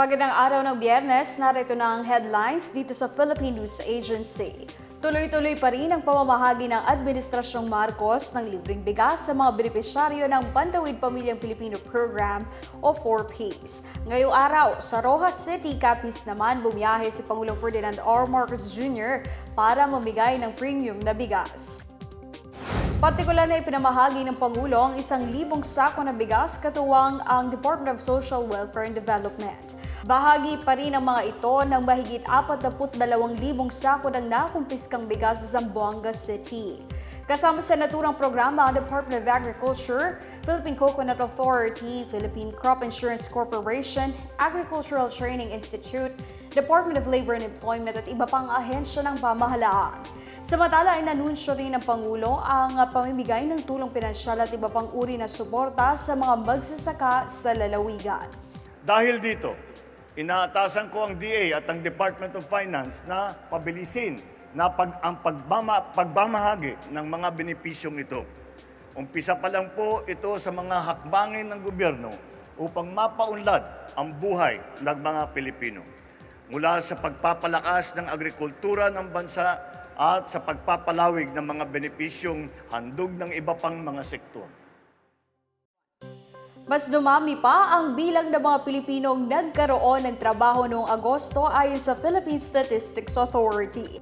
Magandang araw ng biyernes, narito na ang headlines dito sa Philippine News Agency. Tuloy-tuloy pa rin ang pamamahagi ng Administrasyong Marcos ng libreng bigas sa mga benepisyaryo ng Bantawid Pamilyang Pilipino Program o 4Ps. Ngayong araw, sa Rojas City, Capiz naman bumiyahe si Pangulong Ferdinand R. Marcos Jr. para mamigay ng premium na bigas. Partikular na ipinamahagi ng Pangulo ang isang libong sako ng bigas katuwang ang Department of Social Welfare and Development. Bahagi pa rin ang mga ito ng mahigit 42,000 sako ng nakumpiskang bigas sa Zamboanga City. Kasama sa naturang programa ang Department of Agriculture, Philippine Coconut Authority, Philippine Crop Insurance Corporation, Agricultural Training Institute, Department of Labor and Employment at iba pang ahensya ng pamahalaan. Samantala ay nanunsyo rin ng Pangulo ang pamimigay ng tulong pinansyal at iba pang uri na suporta sa mga magsasaka sa lalawigan. Dahil dito, inaatasan ko ang DA at ang Department of Finance na pabilisin na pag, ang pagbama, pagmamahagi ng mga benepisyong ito. Umpisa pa lang po ito sa mga hakbangin ng gobyerno upang mapaunlad ang buhay ng mga Pilipino. Mula sa pagpapalakas ng agrikultura ng bansa at sa pagpapalawig ng mga benepisyong handog ng iba pang mga sektor. Mas dumami pa ang bilang ng mga Pilipinong nagkaroon ng trabaho noong Agosto ayon sa Philippine Statistics Authority.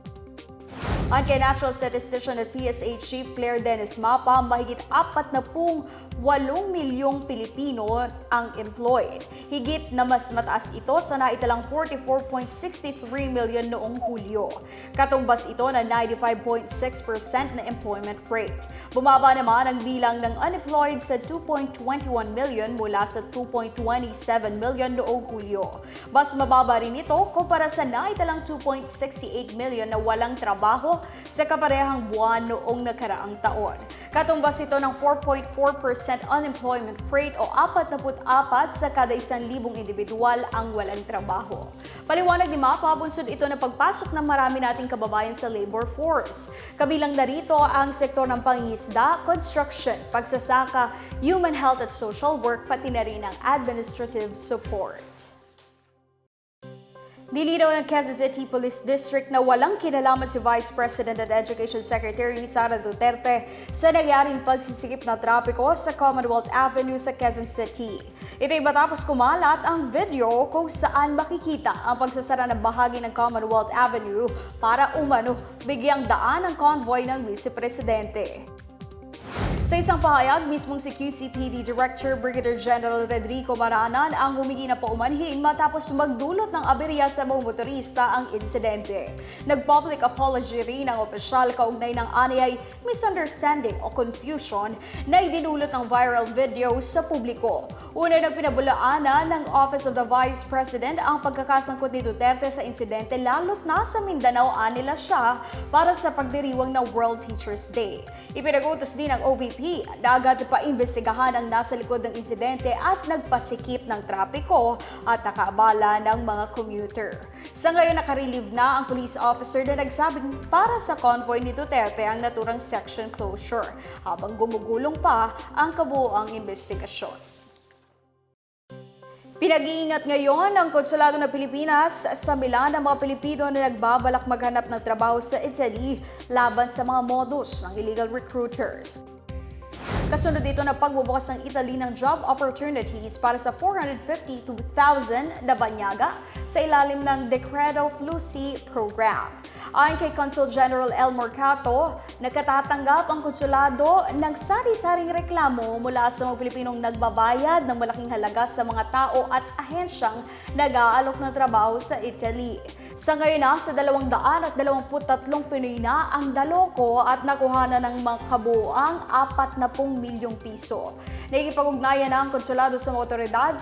Ang kay National Statistician at PSA Chief Claire Dennis Mapa, mahigit apat na pong 8 milyong Pilipino ang employed. Higit na mas mataas ito sa naitalang 44.63 million noong Hulyo. Katumbas ito na 95.6% na employment rate. Bumaba naman ang bilang ng unemployed sa 2.21 million mula sa 2.27 million noong Hulyo. Mas mababa rin ito kumpara sa naitalang 2.68 million na walang trabaho sa kaparehang buwan noong nakaraang taon. Katumbas ito ng 4.4% unemployment rate o 44 sa kada isang libong individual ang walang trabaho. Paliwanag ni Mapa, bunsod ito na pagpasok ng marami nating kababayan sa labor force. Kabilang na rito ang sektor ng pangingisda, construction, pagsasaka, human health at social work, pati na rin ang administrative support. Nilinaw ng Quezon City Police District na walang kinalaman si Vice President at Education Secretary Sara Duterte sa nangyaring pagsisikip na trapiko sa Commonwealth Avenue sa Quezon City. Ito ay matapos kumalat ang video kung saan makikita ang pagsasara ng bahagi ng Commonwealth Avenue para umano bigyang daan ang convoy ng Vice Presidente. Sa isang pahayag, mismong si QCPD Director Brigadier General Rodrigo Maranan ang humingi na paumanhin matapos magdulot ng aberya sa mga motorista ang insidente. Nag-public apology rin ang opisyal kaugnay ng aniyay misunderstanding o confusion na idinulot ng viral video sa publiko. Una nang pinabulaanan ng Office of the Vice President ang pagkakasangkot ni Duterte sa insidente lalo't na sa Mindanao anila siya para sa pagdiriwang ng World Teachers Day. Ipinagutos din ng OVP na agad pa imbestigahan ang nasa likod ng insidente at nagpasikip ng trapiko at nakaabala ng mga commuter. Sa ngayon nakarelieve na ang police officer na nagsabing para sa convoy ni Duterte ang naturang section closure habang gumugulong pa ang kabuoang investigasyon. Pinag-iingat ngayon ng Konsulado ng Pilipinas sa Milan ang mga Pilipino na nagbabalak maghanap ng trabaho sa Italy laban sa mga modus ng illegal recruiters. Kasunod dito na pagbubukas ng Italy ng job opportunities para sa 452,000 na banyaga sa ilalim ng Decreto Flussi Program. Ayon kay Consul General El Mercato, nakatatanggap ang konsulado ng sari-saring reklamo mula sa mga Pilipinong nagbabayad ng malaking halaga sa mga tao at ahensyang nag-aalok ng trabaho sa Italy. Sa ngayon na, sa 223 Pinoy na ang daloko at nakuha na ng mga kabuang 40 milyong piso. Nakikipag-ugnayan na ang konsulado sa mga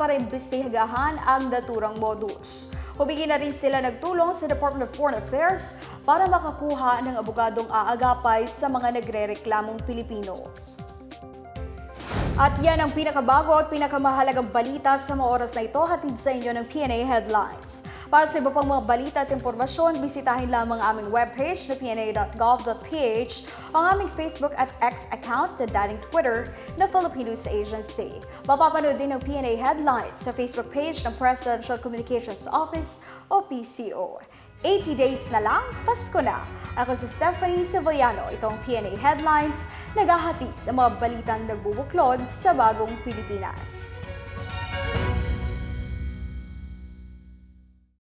para imbestigahan ang daturang modus. Humingi na rin sila nagtulong sa Department of Foreign Affairs para makakuha ng abogadong aagapay sa mga nagre-reklamong Pilipino. At yan ang pinakabago at pinakamahalagang balita sa mga oras na ito hatid sa inyo ng PNA Headlines. Para sa iba pang mga balita at impormasyon, bisitahin lamang ang aming webpage na pna.gov.ph, ang aming Facebook at X account na dating Twitter na Filipino News Agency. Mapapanood din ng PNA Headlines sa Facebook page ng Presidential Communications Office o PCO. 80 days na lang, Pasko na. Ako si Stephanie Sevillano, itong PNA Headlines, naghahati ng mga balitang nagbubuklod sa bagong Pilipinas.